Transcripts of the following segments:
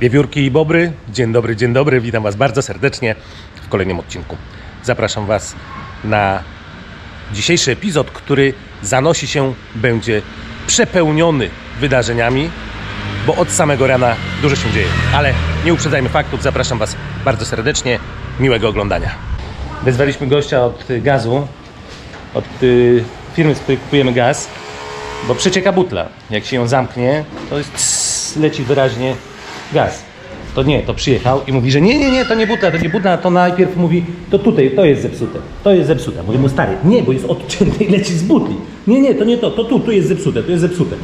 Wiewiórki i Bobry, dzień dobry, dzień dobry, witam Was bardzo serdecznie w kolejnym odcinku. Zapraszam Was na dzisiejszy epizod, który zanosi się, będzie przepełniony wydarzeniami, bo od samego rana dużo się dzieje. Ale nie uprzedzajmy faktów, zapraszam Was bardzo serdecznie, miłego oglądania. Wezwaliśmy gościa od gazu, od y, firmy, z której kupujemy gaz, bo przecieka butla. Jak się ją zamknie, to jest leci wyraźnie gaz. To nie, to przyjechał i mówi, że nie, nie, nie, to nie butla, to nie butla, to najpierw mówi, to tutaj, to jest zepsute, to jest zepsute. Mówię mu, stary, nie, bo jest odcięte i leci z butli. Nie, nie, to nie to, to tu, tu jest zepsute, tu jest zepsute.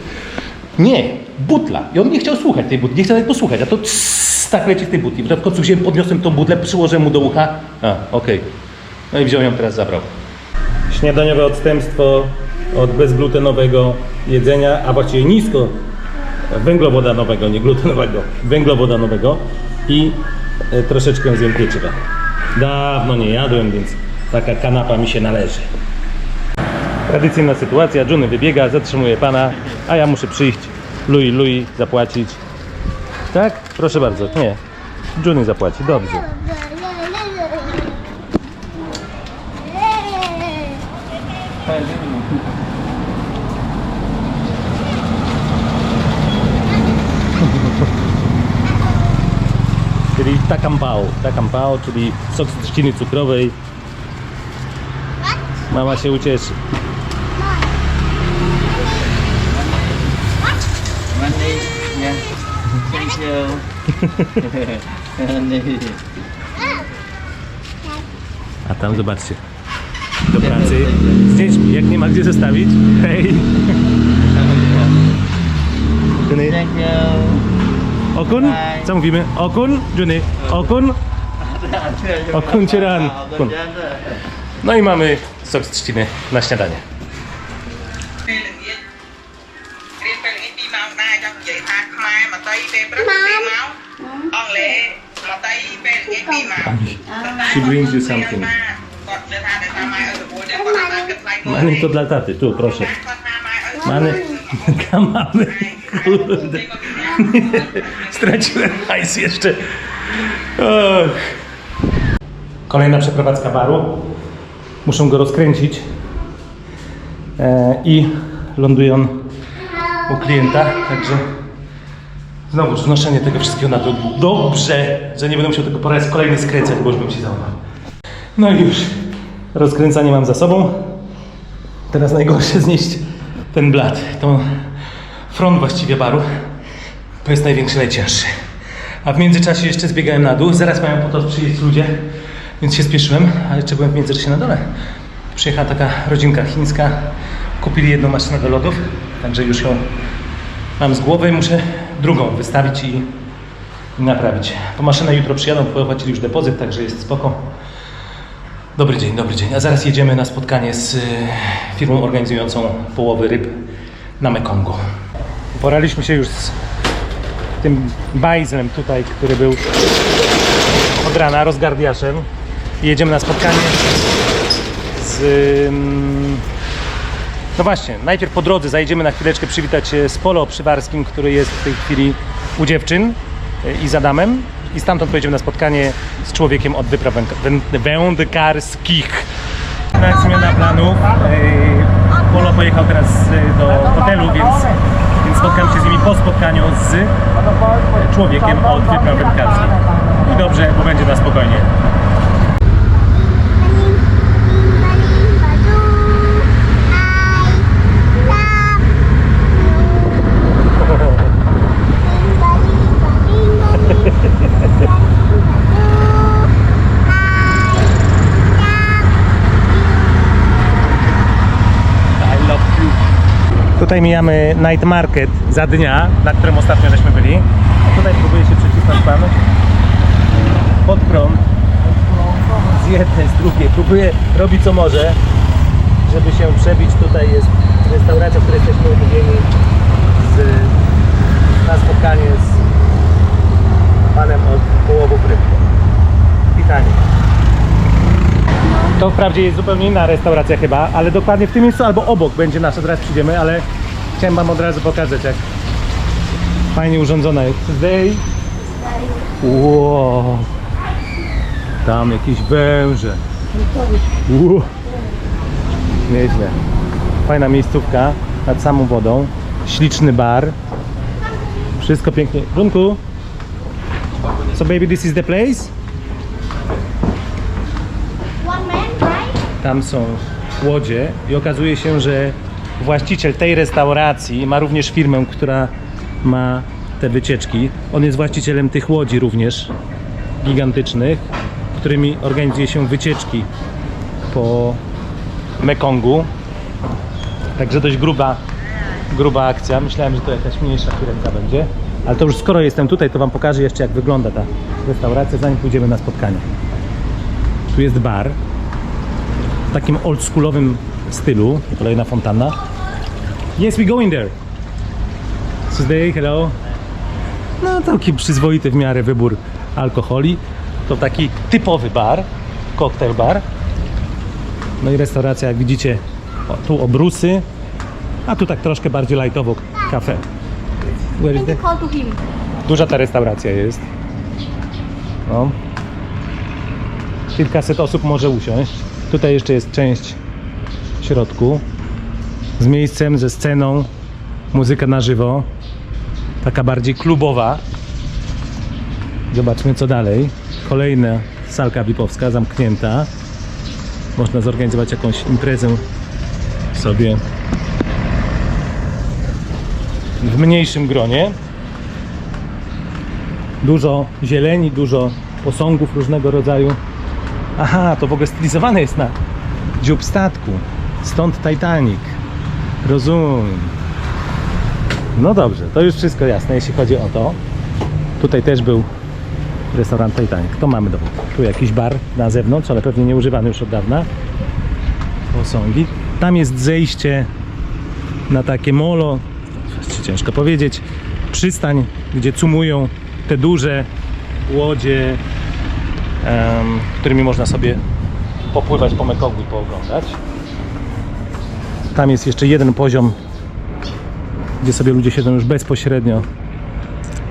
Nie, butla. I on nie chciał słuchać tej butli, nie chciał nawet posłuchać, a to tss, tak leci w tej butli. W końcu wziąłem, podniosłem tą butlę, przyłożyłem mu do ucha. A, okej. No i wziął ją teraz zabrał. Śniadaniowe odstępstwo od bezglutenowego jedzenia, a właściwie nisko węglowodanowego, nie glutenowego, węglowodanowego i e, troszeczkę zjem pieczywa. Dawno nie jadłem, więc taka kanapa mi się należy. Tradycyjna sytuacja, Johnny wybiega, zatrzymuje pana, a ja muszę przyjść, Louis, Louis, zapłacić. Tak? Proszę bardzo, nie. Johnny zapłaci, dobrze. Czyli takampao, takampao, czyli sok z trzciny cukrowej. Mama się ucieszy. A tam zobaczcie. Do pracy. Z dziećmi, jak nie ma gdzie zostawić. Hej! Thank you. Okun, co mówimy? Okun, Juni, okun, okun cieran. No i mamy sok z trzciny na śniadanie. She brings you something. Many to dla taty, tu proszę. Many, kamamy, kurde. Straciłem hajs jeszcze. Och. Kolejna przeprowadzka baru. Muszę go rozkręcić. E, I ląduje on u klienta, także znowu znoszenie tego wszystkiego na to. Dobrze, że nie będę musiał tego po raz kolejny skręcać, bo już bym się załamał. No i już rozkręcanie mam za sobą. Teraz najgorsze znieść ten blat, tą front właściwie baru. To jest największy, najcięższy. A w międzyczasie jeszcze zbiegałem na dół. Zaraz mają po to przyjść ludzie, więc się spieszyłem, ale jeszcze byłem w międzyczasie na dole. Przyjechała taka rodzinka chińska. Kupili jedną maszynę do lodów, także już ją mam z głowy. Muszę drugą wystawić i, i naprawić. Po maszynę jutro przyjadą, płacili już depozyt, także jest spoko. Dobry dzień, dobry dzień. A zaraz jedziemy na spotkanie z y, firmą organizującą połowy ryb na Mekongu. Poraliśmy się już z tym bajzlem tutaj, który był od rana, rozgardiaszem. Jedziemy na spotkanie z... ym, No właśnie, najpierw po drodze zajedziemy na chwileczkę przywitać się z Polo Przywarskim, który jest w tej chwili u dziewczyn y, i z Adamem. I stamtąd pojedziemy na spotkanie z człowiekiem od wypraw węd- węd- wędkarskich. Nawet zmiana planów. Y, Polo pojechał teraz y, do hotelu, więc spotkam się z nimi po spotkaniu z człowiekiem od wypraw wędkarskich. I dobrze, bo będzie na spokojnie. Tutaj mijamy night market za dnia, na którym ostatnio żeśmy byli. Tutaj próbuje się przycisnąć pan pod prąd z jednej, z drugiej. Próbuje robić co może, żeby się przebić. Tutaj jest restauracja, w której jesteśmy umówieni z, na spotkanie z panem od połowów ryb. Witanie. To wprawdzie jest zupełnie inna restauracja chyba, ale dokładnie w tym miejscu albo obok będzie nasza, zaraz przyjdziemy, ale chciałem wam od razu pokazać jak fajnie urządzona jest. Today Wow. Tam jakieś węże. Wow. Nieźle. Fajna miejscówka nad samą wodą. Śliczny bar. Wszystko pięknie. Brunku. So baby this is the place? Tam są łodzie i okazuje się, że właściciel tej restauracji ma również firmę, która ma te wycieczki. On jest właścicielem tych łodzi również gigantycznych, którymi organizuje się wycieczki po Mekongu. Także dość gruba, gruba akcja. Myślałem, że to jakaś mniejsza firmka będzie. Ale to już skoro jestem tutaj, to Wam pokażę jeszcze jak wygląda ta restauracja, zanim pójdziemy na spotkanie. Tu jest bar, w takim oldschoolowym stylu. Kolejna fontanna. Yes, we go in there. Tuesday, hello. No taki przyzwoity w miarę wybór alkoholi. To taki typowy bar, cocktail bar. No i restauracja, jak widzicie, o, tu obrusy, a tu tak troszkę bardziej lightowo kafe. Where is the... Duża ta restauracja jest. No. Kilkaset osób może usiąść. Tutaj jeszcze jest część w środku. Z miejscem, ze sceną. Muzyka na żywo. Taka bardziej klubowa. Zobaczmy co dalej. Kolejna salka VIP-owska zamknięta. Można zorganizować jakąś imprezę sobie w mniejszym gronie. Dużo zieleni, dużo posągów różnego rodzaju. Aha, to w ogóle stylizowane jest na dziób statku. Stąd Titanic. Rozumiem. No dobrze, to już wszystko jasne, jeśli chodzi o to. Tutaj też był restaurant Titanic. To mamy dowód. Tu jakiś bar na zewnątrz, ale pewnie nieużywany już od dawna. Posągi. Tam jest zejście na takie molo, właściwie ciężko powiedzieć, przystań, gdzie cumują te duże łodzie, którymi można sobie popływać po Mekongu i pooglądać. Tam jest jeszcze jeden poziom, gdzie sobie ludzie siedzą już bezpośrednio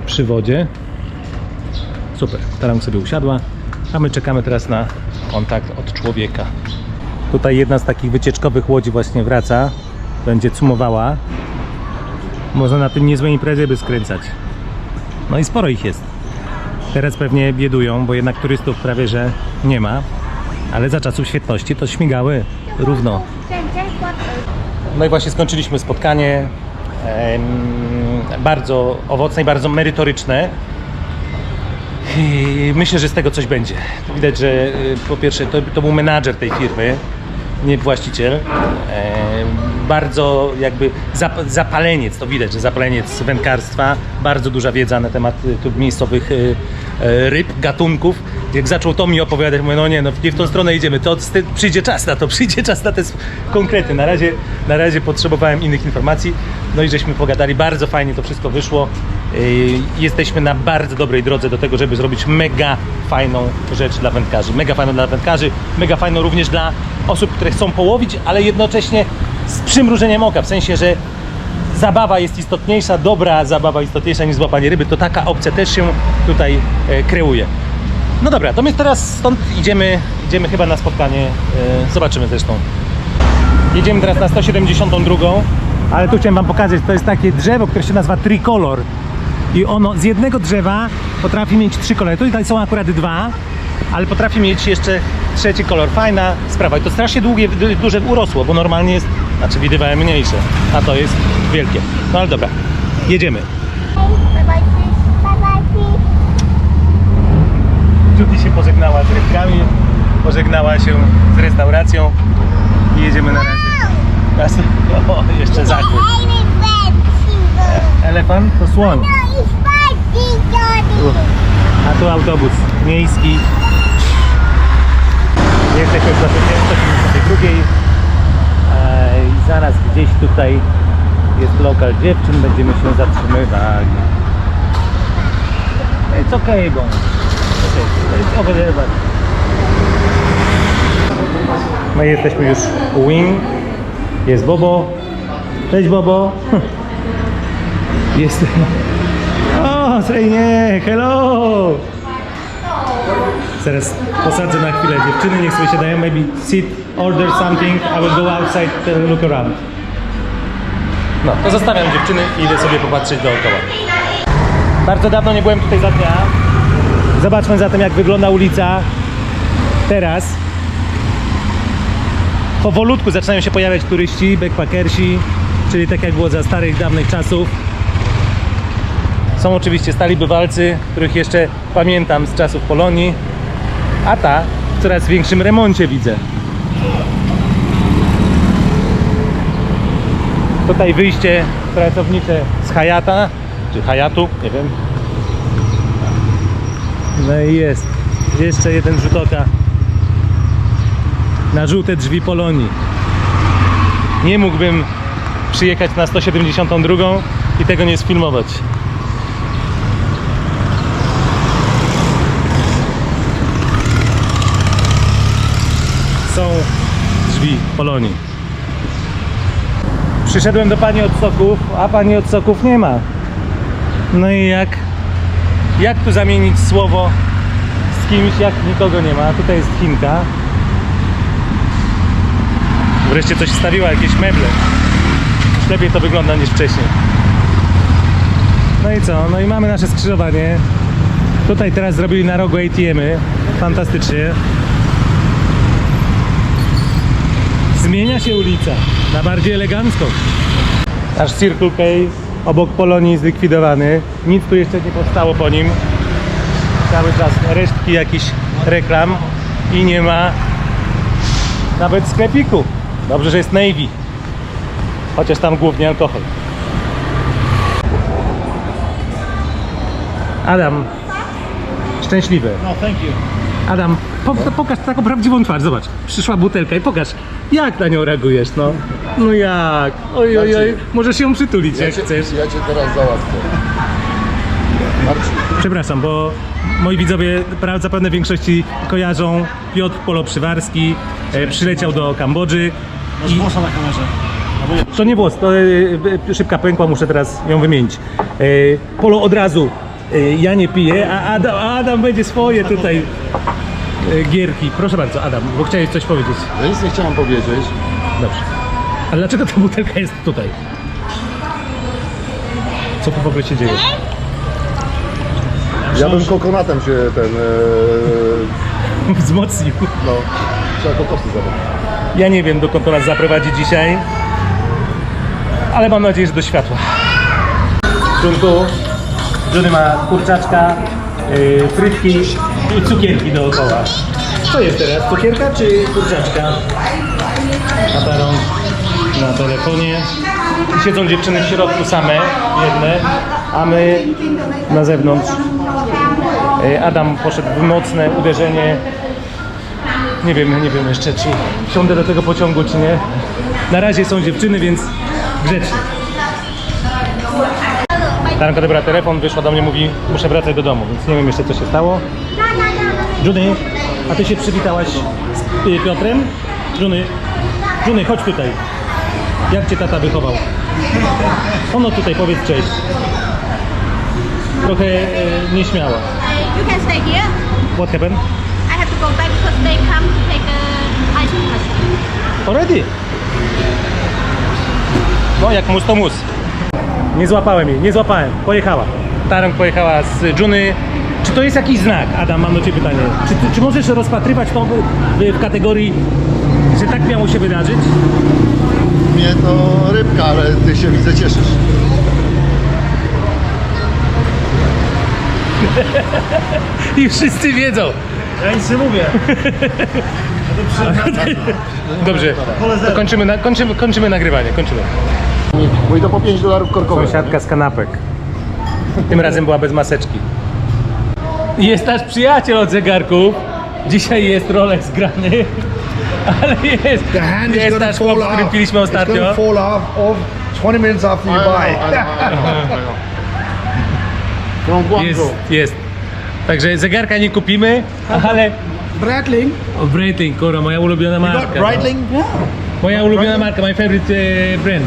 przy wodzie. Super, Taram sobie usiadła, a my czekamy teraz na kontakt od człowieka. Tutaj jedna z takich wycieczkowych łodzi właśnie wraca, będzie cumowała. Można na tym niezłe imprezy by skręcać. No i sporo ich jest. Teraz pewnie biedują, bo jednak turystów prawie że nie ma. Ale za czasów świetności to śmigały równo. No i właśnie skończyliśmy spotkanie. Bardzo owocne i bardzo merytoryczne. I myślę, że z tego coś będzie. Widać, że y, po pierwsze to, to był menadżer tej firmy, nie właściciel. Bardzo jakby zap, zapaleniec, to widać, że zapaleniec wędkarstwa, bardzo duża wiedza na temat y, miejscowych y, y, ryb, gatunków. Jak zaczął to mi opowiadać, mówię, no nie, no nie w tą stronę idziemy, to przyjdzie czas na to, przyjdzie czas na te konkrety. Na razie, na razie potrzebowałem innych informacji, no i żeśmy pogadali, bardzo fajnie to wszystko wyszło. Y, Jesteśmy na bardzo dobrej drodze do tego, żeby zrobić mega fajną rzecz dla wędkarzy. Mega fajną dla wędkarzy, mega fajną również dla osób, które chcą połowić, ale jednocześnie z przymrużeniem oka, w sensie, że zabawa jest istotniejsza, dobra zabawa istotniejsza niż złapanie ryby, to taka opcja też się tutaj e, kreuje. No dobra, to my teraz stąd idziemy, idziemy chyba na spotkanie, e, zobaczymy zresztą. Jedziemy teraz na 172, ale tu chciałem wam pokazać, to jest takie drzewo, które się nazywa tricolor. I ono z jednego drzewa potrafi mieć trzy kolory. Tutaj są akurat dwa, ale potrafi mieć jeszcze trzeci kolor. Fajna sprawa. I to strasznie długie, du- duże urosło, bo normalnie jest, znaczy widywałem mniejsze, a to jest wielkie. No ale dobra, jedziemy. Judy się pożegnała z rybkami, pożegnała się z restauracją i jedziemy na razie. O, jeszcze zachód. Elefant to słoń. A tu autobus miejski. Jesteśmy w tej drugiej. I zaraz gdzieś tutaj jest lokal dziewczyn, będziemy się zatrzymywali. It's okay, bo it's. No i jesteśmy już u Wing. Jest Bobo. Cześć Bobo. Jest... O, Srejnie, hello! Zaraz posadzę na chwilę dziewczyny, niech sobie siadają, maybe sit, order something, I will go outside and look around. No, to zostawiam dziewczyny i idę sobie popatrzeć dookoła. Bardzo dawno nie byłem tutaj za dnia. Zobaczmy zatem jak wygląda ulica teraz. Powolutku zaczynają się pojawiać turyści, backpackersi, czyli tak jak było za starych, dawnych czasów. Są oczywiście stali bywalcy, których jeszcze pamiętam z czasów Polonii, a ta w coraz większym remoncie widzę. Tutaj wyjście pracownicze z Hayata, czy Hayatu, nie wiem. No i jest. Jeszcze jeden rzut oka na żółte drzwi Polonii. Nie mógłbym przyjechać na 172 i tego nie sfilmować. Są drzwi Polonii. Przyszedłem do pani od soków, a pani od soków nie ma. No i jak, jak tu zamienić słowo z kimś, jak nikogo nie ma? Tutaj jest Chinka. Wreszcie coś wstawiła, jakieś meble. Już lepiej to wygląda niż wcześniej. No i co? No i mamy nasze skrzyżowanie. Tutaj teraz zrobili na rogu ATM-y. Fantastycznie. Zmienia się ulica na bardziej elegancką. Nasz Circle K obok Polonii zlikwidowany. Nic tu jeszcze nie powstało po nim. Cały czas resztki jakichś reklam i nie ma nawet sklepiku. Dobrze, że jest Navy. Chociaż tam głównie alkohol. Adam, szczęśliwy. No, thank you. Adam, po, pokaż taką prawdziwą twarz, zobacz. Przyszła butelka i pokaż, jak na nią reagujesz, no. No jak? Oj, oj, oj, możesz ją przytulić, jak cię, chcesz. ja cię teraz załatwię. Marcin, Przepraszam, bo moi widzowie pra- zapewne w większości kojarzą Piotr Polo Przywarski, e, przyleciał do Kambodży. Masz włosa na kamerze. To nie włos, to e, e, szybka pękła, muszę teraz ją wymienić. E, Polo od razu, e, ja nie piję, a Adam, a Adam będzie swoje tutaj gierki. Proszę bardzo, Adam, bo chciałeś coś powiedzieć. ja nic nie chciałem powiedzieć. Dobrze. A dlaczego ta butelka jest tutaj? Co tu w ogóle się dzieje? Ja bym kokonatem się ten... E, Wzmocnił. no, trzeba kokosy zabrać. Ja nie wiem, dokąd to nas zaprowadzi dzisiaj, ale mam nadzieję, że do światła. Czunku, Johnny ma kurczaczka, yy, frytki i cukierki dookoła. Co jest teraz? Cukierka czy kurczaczka? Makaron na telefonie. Siedzą dziewczyny w środku same, jedne, a my na zewnątrz. Yy, Adam poszedł w mocne uderzenie nie wiem, nie wiem jeszcze, czy wsiądę do tego pociągu, czy nie. Na razie są dziewczyny, więc grzecznie. Daranka odebrała telefon, wyszła do mnie, mówi, muszę wracać do domu, więc nie wiem jeszcze, co się stało. Juny, a ty się przywitałaś z y, Piotrem? Juny, Juny, chodź tutaj. Jak cię tata wychował? Ono tutaj, powiedz cześć. Trochę e, nieśmiała. You can stay here. What happened? I have to go back because they come to take a ice cream machine. Already? No jak mus to mus. Nie złapałem jej, nie złapałem. Pojechała. Tarąg pojechała z Juny. Czy to jest jakiś znak? Adam, mam do Ciebie pytanie. Czy, ty- czy możesz rozpatrywać to w, w, w kategorii, że tak miało się wydarzyć? Mnie to rybka, ale ty się widzę cieszysz. I wszyscy wiedzą. Ja nic nie mówię. Dobrze, to kończymy, na, kończymy, kończymy nagrywanie, kończymy. Bo i to po 5 dolarów korkowe. Sąsiadka z kanapek. Tym razem była bez maseczki. Jest nasz przyjaciel od zegarków. Dzisiaj jest Rolex grany. Ale jest, The hand is jest gonna nasz chłop, z którym off. piliśmy It's ostatnio. gonna fall off of 20 minutes after you buy. From Jest, Guangzhou. jest. Także zegarka nie kupimy, ale... Breitling. O, Breitling, kurwa, moja ulubiona You got marka. Breitling? Moja ulubiona marka, my favorite e, brand.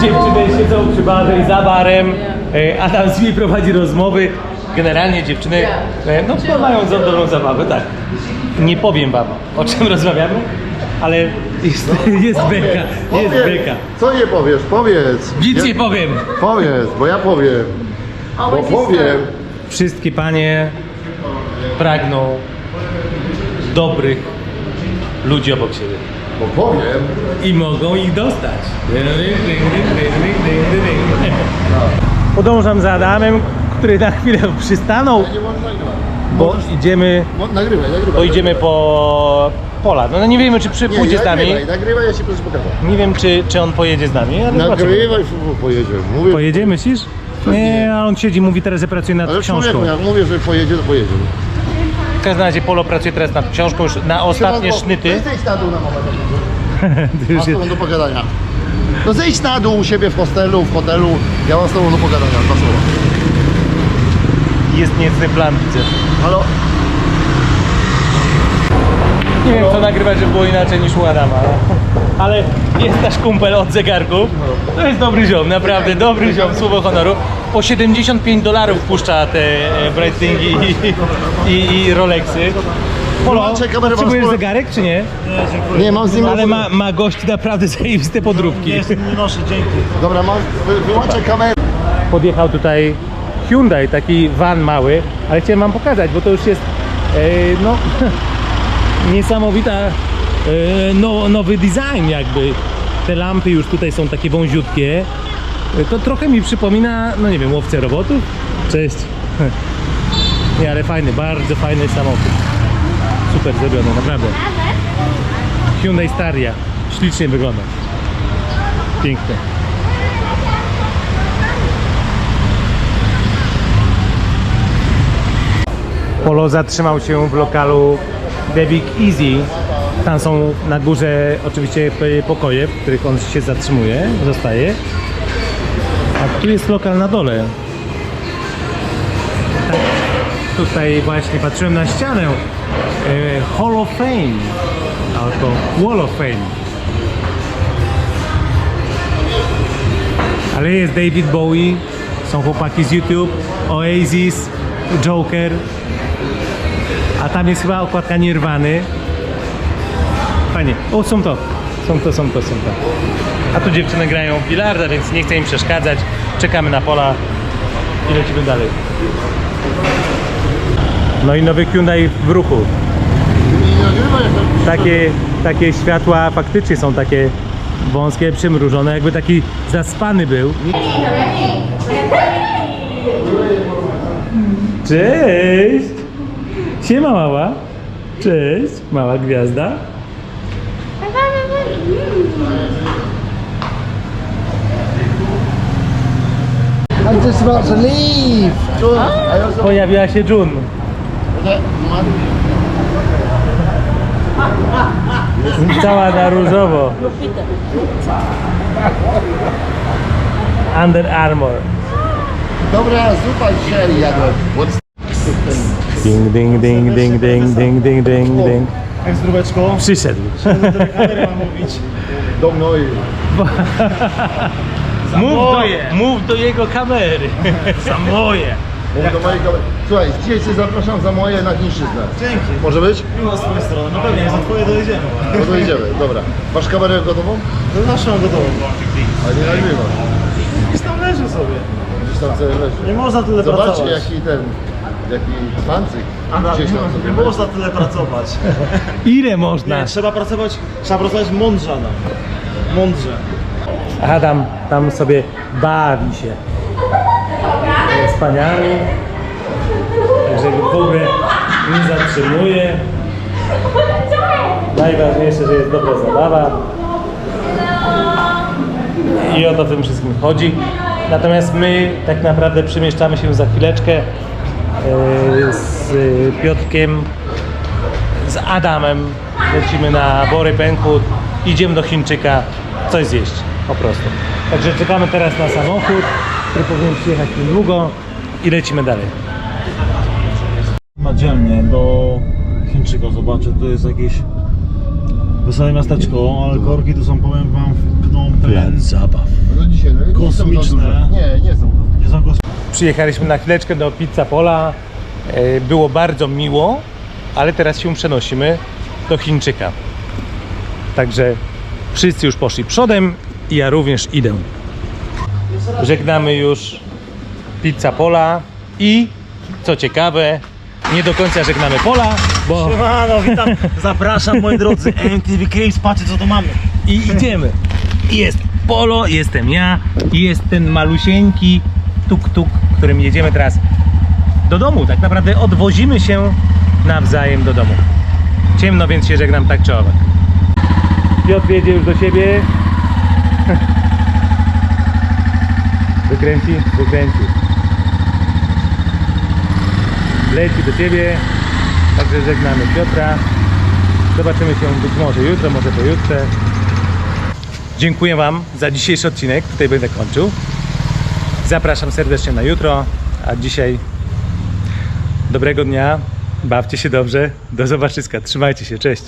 Dziewczyny siedzą przy barze i za barem. E, Adam z nimi prowadzi rozmowy. generalnie dziewczyny e, no, mają za dobrą zabawę, tak. Nie powiem wam, o czym rozmawiamy, ale jest, jest beka, jest Powiedz. beka. Co nie powiesz? Powiedz. Nic nie powiem. Powiedz, bo ja powiem. Bo powiem. Wszystkie panie pragną dobrych ludzi obok siebie. Bo powiem. I mogą ich dostać. Podążam za Adamem, który na chwilę przystanął, Nie możesz nagrywać. bo idziemy, Mo- Nagrywaj, nagrywaj. bo idziemy po pola. No nie wiemy, czy przy, Nie, pójdzie z nami. Nagrywaj, nagrywaj, ja ci proszę pokażę. Nie wiem, czy, czy on pojedzie z nami, ale zobaczymy. Nagrywaj, pojedziemy. Mówię, Pojedzie, myślisz? Nie, a on siedzi, mówi teraz, że pracuje nad ale książką. człowieku, jak mówię, że pojedzie, to pojedziemy. Każdym razie Polo pracuje teraz nad książką, już na ostatnie Trzeba- sznyty. Zejdź na dół na moment. Już Mam z jest, tobą do pogadania. No zejdź na dół u siebie w hostelu, w hotelu. Ja mam z tobą do pogadania, dwa słowa. jest niecny plan, widzę. Halo? Nie wiem, co nagrywać, żeby było inaczej niż u Adama. Ale jest nasz kumpel od zegarków. To jest dobry ziom, naprawdę dobry ziom, słowo honoru. Po 75 dolarów puszcza te e, Breitlingi i, i, i Rolexy. Polo, potrzebujesz zegarek czy nie? Nie, dziękuję. Nie, mam z nim... Ale ma, ma gości naprawdę zajebiste podróbki. Nie, nie noszę, dzięki. Dobra, mam... Wy, wyłączaj kamerę. Podjechał tutaj Hyundai, taki van mały, ale chciałem wam pokazać, bo to już jest e, no, niesamowita e, no, nowy design jakby. Te lampy już tutaj są takie wąziutkie. E, To trochę mi przypomina, no nie wiem, łowcę robotów. Cześć. Nie, ale fajny, bardzo fajny samochód. Super zrobiony, naprawdę. Hyundai Staria. Ślicznie wygląda. Piękny. Polo zatrzymał się w lokalu Big Easy. Tam są na górze oczywiście pokoje, w których on się zatrzymuje, zostaje. A tu jest lokal na dole. Tak, tutaj właśnie patrzyłem na ścianę. E, Hall of Fame. Albo Wall of Fame. Ale jest David Bowie, są chłopaki z YouTube, Oasis, Joker, a tam jest chyba okładka Nirwany. Fajnie. O, są to. Są to, są to, są to. A tu dziewczyny grają w bilarda, więc nie chcę im przeszkadzać. Czekamy na pola i lecimy dalej. No i nowy Hyundai w ruchu. Takie, takie światła faktycznie są takie wąskie, przymrużone, jakby taki zaspany był. Cześć! Siema mała. Cześć, mała gwiazda. I'm just about to leave. A ja Pojawiła się Jun. Cała na różowo. Under Armour. Dobra, zupa dzisiaj jadłem. What's Ding, ding, ding, ding, ding, ding, ding, ding, ding. Jak zdróweczko? Przyszedł. Do kamery mam mówić. do? Mów do, mów do jego kamery. Za moje. Mów do mojej kamery. Słuchaj, dzisiaj cię zapraszam za moje na chińszczyznę. Dzięki. Może być? Miło z twojej strony. No pewnie, za twoje dojedziemy. No to idziemy, dobra. Masz kamerę gotową? To naszą gotową. A nie nagrywam. Gdzieś tam leży sobie. Gdzieś tam sobie leży. Nie można tyle Zobaczcie pracować. jaki ten, jaki pancyk Aha, gdzieś tam sobie nie leży. można tyle pracować. Ile można? Nie, trzeba pracować, trzeba pracować mądrze, Adam. Mądrze. Adam tam sobie bawi się. Wspaniale. Także go w ogóle nie zatrzymuje. Najważniejsze, że jest dobra zabawa. I o to w tym wszystkim chodzi. Natomiast my tak naprawdę przemieszczamy się za chwileczkę z Piotrkiem, z Adamem. Lecimy na Bory Pękut, idziemy do Chińczyka coś zjeść po prostu. Także czekamy teraz na samochód, który powinien przyjechać niedługo i lecimy dalej. Na dzielnie do Chińczyka zobaczę, to jest jakieś wesołe miasteczko, ale korki tu są, powiem wam, w Penh. zabaw. No dzisiaj, no, Kosmiczne. Nie, nie są. Przyjechaliśmy na chwileczkę do Pizza Pola. E, Było bardzo miło, ale teraz się przenosimy do Chińczyka. Także wszyscy już poszli przodem i ja również idę. Żegnamy już Pizza Pola i co ciekawe, nie do końca żegnamy Pola, bo Siemano, witam, zapraszam moi drodzy, MTV Caves, patrzcie co tu mamy. i idziemy. Jest Polo, jestem ja jest ten malusieńki tuk-tuk, którym jedziemy teraz do domu. Tak naprawdę odwozimy się nawzajem do domu. Ciemno, więc się żegnam tak czy owak. Piotr jedzie już do siebie. Wykręci, wykręci. Leci do siebie. Także żegnamy Piotra. Zobaczymy się być może jutro, może pojutrze. Dziękuję Wam za dzisiejszy odcinek. Tutaj będę kończył. Zapraszam serdecznie na jutro, a dzisiaj dobrego dnia. Bawcie się dobrze. Do zobaczyska. Trzymajcie się. Cześć.